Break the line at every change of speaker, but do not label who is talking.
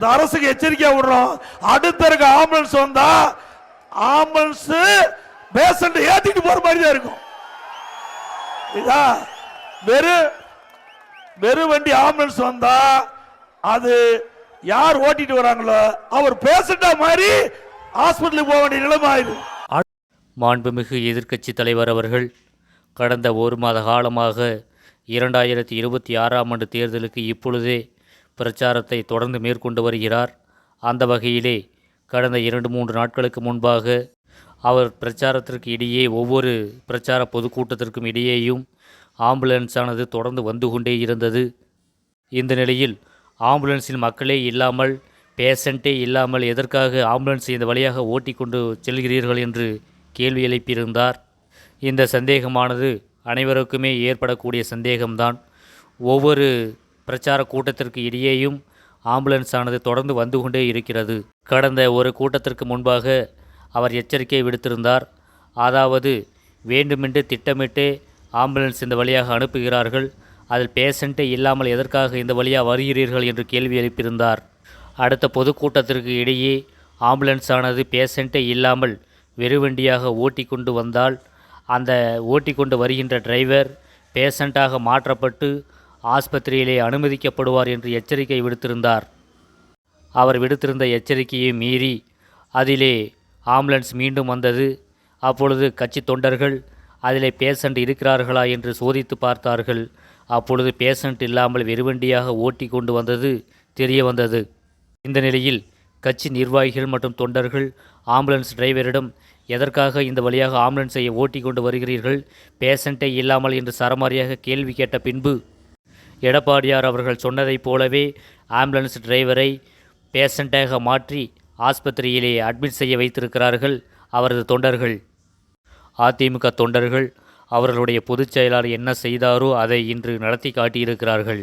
இந்த அரசுக்கு எச்சரிக்கையா விடுறோம். அடுத்த இருக்க ஆம்புலன்ஸ் வந்தா ஆம்புலன்ஸ் பேஷண்ட் ஏத்திட்டு போற மாதிரி தான் இருக்கும். இதா வெறும் வெறும் வண்டி ஆம்புலன்ஸ் வந்தா அது யார் ஓட்டிட்டு வராங்களோ அவர் பேஷண்டா மாதிரி ஹாஸ்பிட்டலுக்கு போக வேண்டிய நிலைமை ஆயிடும்
மாண்புமிகு எதிர்க்கட்சி தலைவர் அவர்கள் கடந்த ஒரு மாத காலமாக இரண்டாயிரத்தி இருபத்தி ஆறாம் ஆண்டு தேர்தலுக்கு இப்பொழுதே பிரச்சாரத்தை தொடர்ந்து மேற்கொண்டு வருகிறார். அந்த வகையிலே கடந்த இரண்டு மூன்று நாட்களுக்கு முன்பாக அவர் பிரச்சாரத்திற்கு இடையே ஒவ்வொரு பிரச்சார பொதுக்கூட்டத்திற்கும் இடையேயும் ஆம்புலன்ஸானது தொடர்ந்து வந்து கொண்டே இருந்தது. இந்த நிலையில் ஆம்புலன்ஸில் மக்களே இல்லாமல் பேஷண்ட்டே இல்லாமல் எதற்காக ஆம்புலன்ஸ் இந்த வழியாக ஓட்டி கொண்டு செல்கிறீர்கள் என்று கேள்வி எழுப்பியிருந்தார். இந்த சந்தேகமானது அனைவருக்குமே ஏற்படக்கூடிய சந்தேகம்தான். ஒவ்வொரு பிரச்சார கூட்டத்திற்கு இடையேயும் ஆம்புலன்ஸ் ஆனது தொடர்ந்து வந்து கொண்டே இருக்கிறது. கடந்த ஒரு கூட்டத்திற்கு முன்பாக அவர் எச்சரிக்கை விடுத்திருந்தார். அதாவது வேண்டுமென்று திட்டமிட்டு ஆம்புலன்ஸ் இந்த வழியாக அனுப்புகிறார்கள். அதில் பேஷண்ட்டே இல்லாமல் எதற்காக இந்த வழியாக வருகிறீர்கள் என்று கேள்வி எழுப்பியிருந்தார். அடுத்த பொதுக்கூட்டத்திற்கு இடையே ஆம்புலன்ஸ் ஆனது பேஷண்ட்டே இல்லாமல் வெறுவண்டியாக ஓட்டி கொண்டு வந்தால் அந்த ஓட்டி கொண்டு வருகின்ற டிரைவர் பேஷண்ட்டாக மாற்றப்பட்டு ஆஸ்பத்திரியிலே அனுமதிக்கப்படுவார் என்று எச்சரிக்கை விடுத்திருந்தார். அவர் விடுத்திருந்த எச்சரிக்கையை மீறி அதிலே ஆம்புலன்ஸ் மீண்டும் வந்தது. அப்பொழுது கட்சி தொண்டர்கள் அதிலே பேஷண்ட் இருக்கிறார்களா என்று சோதித்து பார்த்தார்கள். அப்பொழுது பேஷண்ட் இல்லாமல் வெறுவண்டியாக ஓட்டி கொண்டு வந்தது தெரிய வந்தது. இந்த நிலையில் கட்சி நிர்வாகிகள் மற்றும் தொண்டர்கள் ஆம்புலன்ஸ் டிரைவரிடம் எதற்காக இந்த வழியாக ஆம்புலன்ஸை ஓட்டி கொண்டு வருகிறீர்கள்? பேஷண்ட்டே இல்லாமல் என்று சரமாரியாக கேள்வி கேட்ட பின்பு எடப்பாடியார் அவர்கள் சொன்னதைப் போலவே ஆம்புலன்ஸ் டிரைவரை பேஷண்ட்டாக மாற்றி ஆஸ்பத்திரியிலே அட்மிட் செய்ய வைத்திருக்கிறார்கள் அவரது தொண்டர்கள். அதிமுக தொண்டர்கள் அவர்களுடைய பொதுச் செயலாளர் என்ன செய்தாரோ அதை இன்று நடத்தி காட்டியிருக்கிறார்கள்.